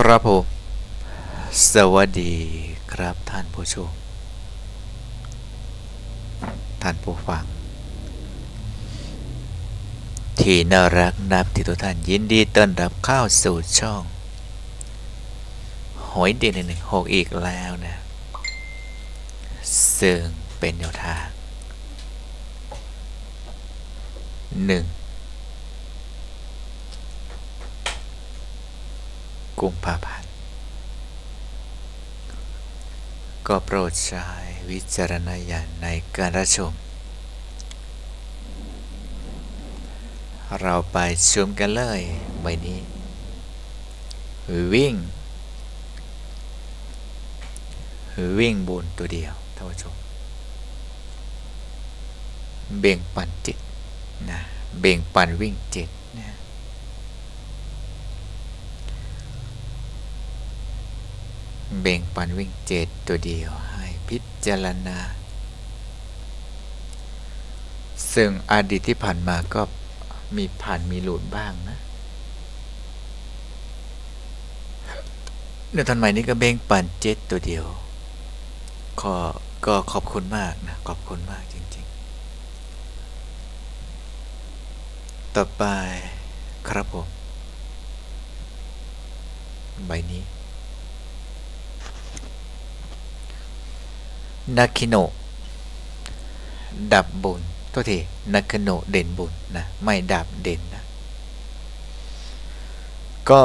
ครับผม สวัสดีครับท่านผู้ชม ท่านผู้ฟัง ที่น่ารักนับที่ทุกท่านยินดีต้อนรับเข้าสู่ช่อง หอยเด่นหนึ่งหกอีกแล้วนะซึ่งเป็นแนวทางหนึ่ง กุมภาพันธ์ ก็โปรดใช้วิจารณญาณในการรับชม เราไปชมกันเลยใบนี้ วิ่ง วิ่งบนตัวเดียวท่านผู้ชม เบ่งปันจิตนะเบ่งปันวิ่งจิตนะ เบ่งปันวิ่งเจ็ดตัวเดียวให้พิจารณา ซึ่งอดีตที่ผ่านมาก็มีผ่านมีหลุดบ้างนะในตอนใหม่นี้ก็เบ่งปันเจ็ดตัวเดียว ขอก็ขอบคุณมากนะ ขอบคุณมากจริงๆ ต่อไปครับผม ใบนี้ นาคิโน ดับบนตัวทีนาคิโนเด่นบนนะไม่ดับเด่นนะก็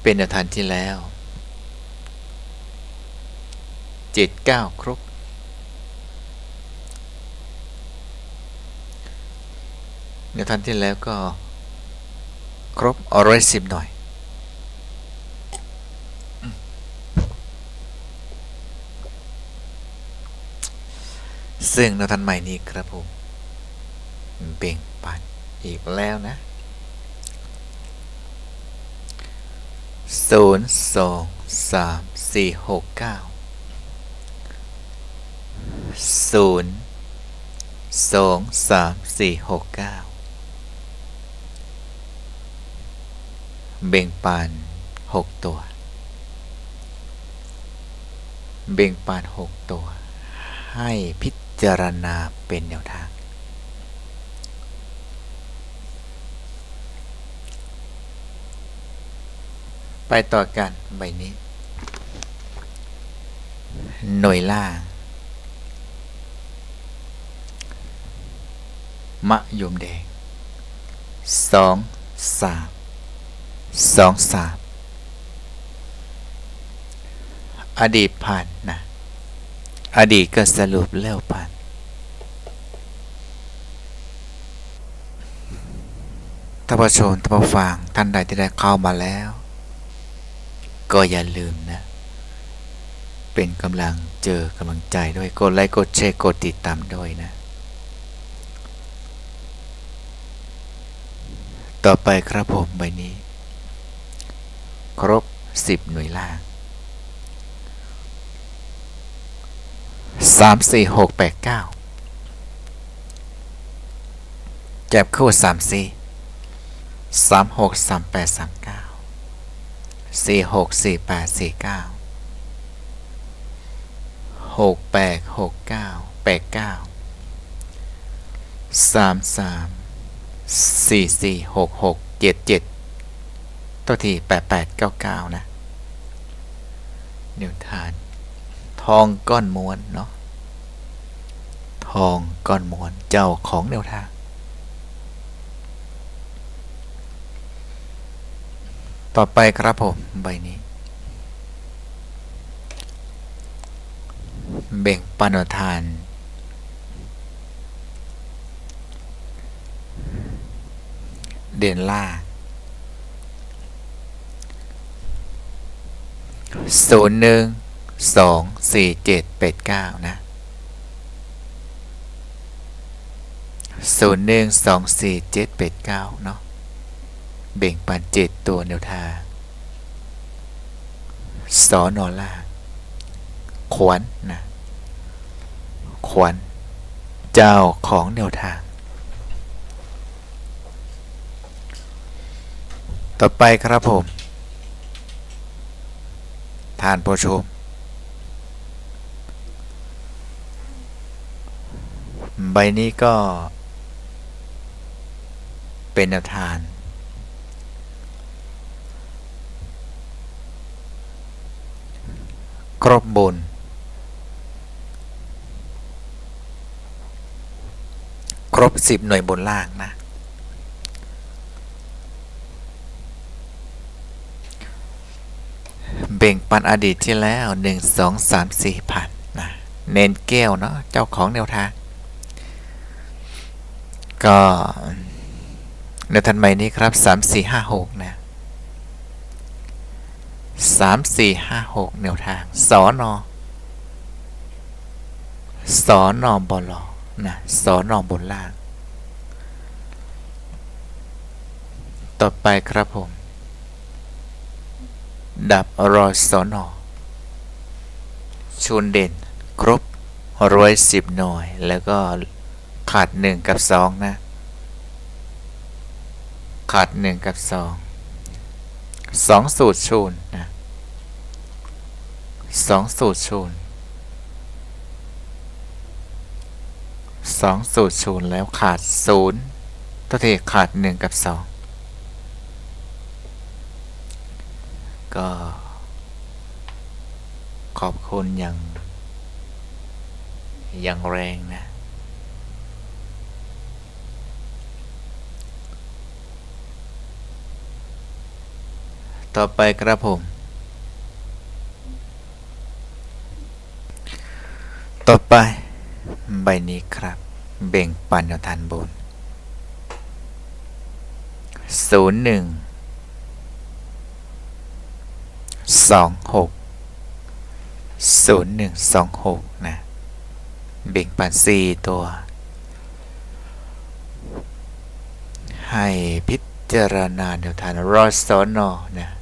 เป็นแนทางที่แล้วเจ็ดเก้าครบแนทางที่แล้วก็ครบอร้อยสิบหน่อย ซึ่งแนวทางใหม่นี้ครับผมเบ่งปันอีกแล้วนะศูนย์สองสามสี่หกเก้าศูนย์สองสามสี่หกเก้าเบ่งปันหกตัว เบ่งปันหกตัว ให้พิ จารณาเป็นแนวทาง ไปต่อกันใบนี้ หน่วยล่าง มะยมแดงสองสามสองสามอดีตผ่านนะ อดีตก็สรุปแล้วผ่านท่านผู้ชมท่านผู้ฟังท่านใดที่ได้เข้ามาแล้ว ก็อย่าลืมนะ เป็นกำลังเจอกำลังใจด้วยกดไลค์กดแชร์กดติดตามด้วยนะ ต่อไปครับผมใบนี้ ครบ 10 หน่วยล่าง สามสี่หกแปดเก้าจับคู่สามสี่สามหกสามแปดสามเก้าสี่หกสี่แปดสี่เก้าหกแปดหกเก้าแปดเก้าสามสามสี่สี่หกหกเจ็ดเจ็ดตัวที่แปดแปดเก้าเก้านะนิวทาน ทองก้อนม้วนเนาะ องก้อนมวนเจ้าของแนวทาง ต่อไปครับผมใบนี้ เบ่งปันทาน เด่นล่าศูนย์หนึ่งสองสี่เจ็ดแปดเก้านะ ศูนย์หนึ่งสองสี่เจ็ดแปดเก้าเนาะเบ่งปันเจ็ดตัวแนวทางสอนอล่าขวัญนนะขวัญเจ้าของแนวทาง ต่อไปครับผม ท่านผู้ชม ใบนี้ก็ เป็นแนวทางครบบน ครบสิบหน่วยบนล่างนะ เบ่งปันอดีตที่แล้วหนึ่งสองสามสี่พันนะเน้นแก้วเนาะเจ้าของแนวทาง ก็ ในทันใหม่นี้ครับสามสี่ห้าหกนะสามสี่ห้าหกแนวทางสอนอสอนอบลอนะสอนอบนล่าง ต่อไปครับผม ดับรอสอนอชุนเด่น ครบร้อยสิบหน่วย แล้วก็ขาดหนึ่งกับสองนะ ขาดหนึ่งกับสองสองสูตรชูนนะสองสูตรชูนสองสูตรชูนแล้วขาดศูนย์ตัวทีขาดหนึ่งกับสองก็ขอบคุณอย่างอย่างแรงนะ ต่อไปครับผม ต่อไป ใบนี้ครับ เบ่งปันแนวทานบนศูนย์หนึ่งสองหกศูนย์หนึ่งสองหกนะ เบ่งปันสี่ตัว ให้พิจารณาแนวทางรอสอนอนะ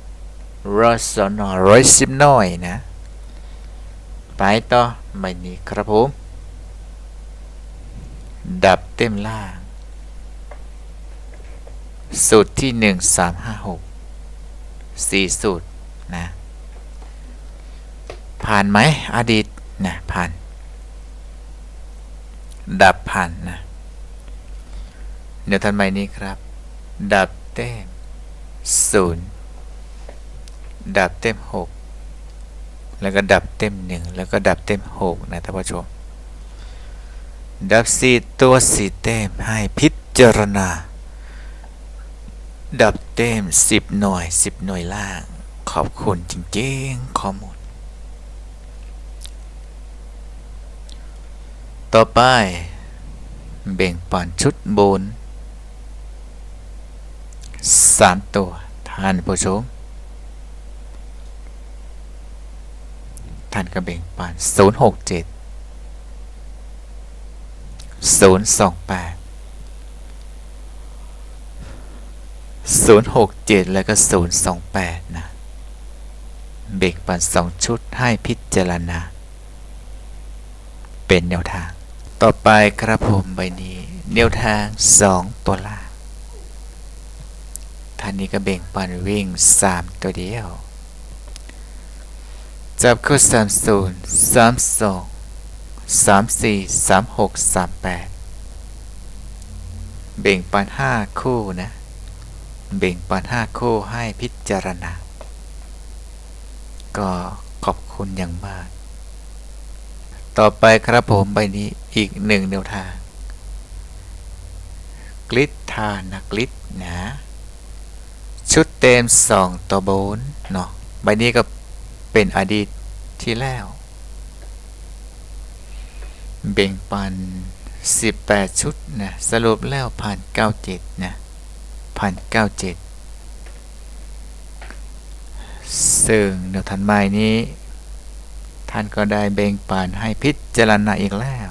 รอสนอร้อยสิบหน่อยนะ ไปต่อใบนี้ครับผม ดับเต็มล่าง สูตรที่หนึ่งสามห้าหกสี่สูตรนะ ผ่านไหมอดีตนะผ่าน ดับผ่านนะเดี๋ยวทันใหม่นี้ครับ ดับเต็มศูนย์ ดับเต็มหกแล้วก็ดับเต็มหนึ่งแล้วก็ดับเต็มหกนะท่านผู้ชม ดับสี่ตัวสีเต็มให้พิจารณา ดับเต็มสิบหน่วยสิบหน่วยล่าง ขอบคุณจริงๆ ข้อมูล ต่อไป เบ่งปันชุดบนสามตัวท่านผู้ชม ท่านก็เบ่งปันศูนย์หกเจ็ดศูนย์สองแปดศูนย์หกเจ็ดแล้วก็ศูนย์สองแปดนะ เบ่งปันสองชุดให้พิจารณา เป็นแนวทาง ต่อไปครับผมใบนี้แนวทางสองตัวล่างท่านนี้ก็เบ่งปันวิ่งสามตัวเดียว จับคู่สามศูนย์สามสองสามสี่สามหกสามแปดเบ่งปันห้าคู่นะ เบ่งปันห้าคู่ให้พิจารณา ก็ขอบคุณอย่างมาก ต่อไปครับผมใบนี้อีกหนึ่งแนวทาง กลิตทานกลิตนะ ชุดเต็มสองตัวบนเนาะใบนี้ก็เป็นอดีต ที่แล้ว เบ่งปัน 18 ชุดนะสรุปแล้วผ่าน97นะผ่าน97ซึ่งเดี๋ยวทันใหม่นี้ ท่านก็ได้เบ่งปันให้พิจารณาอีกแล้ว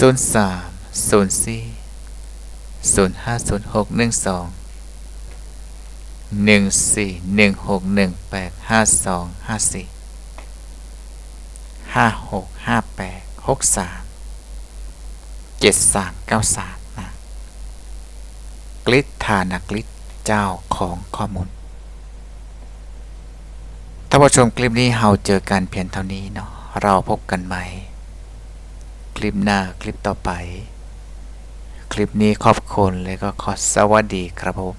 03 04 05 06 12 หนึ่งสี่หนึ่งหกหนึ่งแปดห้าสองห้าสี่ห้าหกห้าแปดหกสามเจ็ดสามเก้าสามนะกลิตทานกลิตเจ้าของข้อมูลท่านผู้ชมคลิปนี้เราเจอกันเพียงเท่านี้เนาะเราพบกันใหม่ คลิปหน้าคลิปต่อไป คลิปนี้ขอบคุณและก็ขอสวัสดีครับผม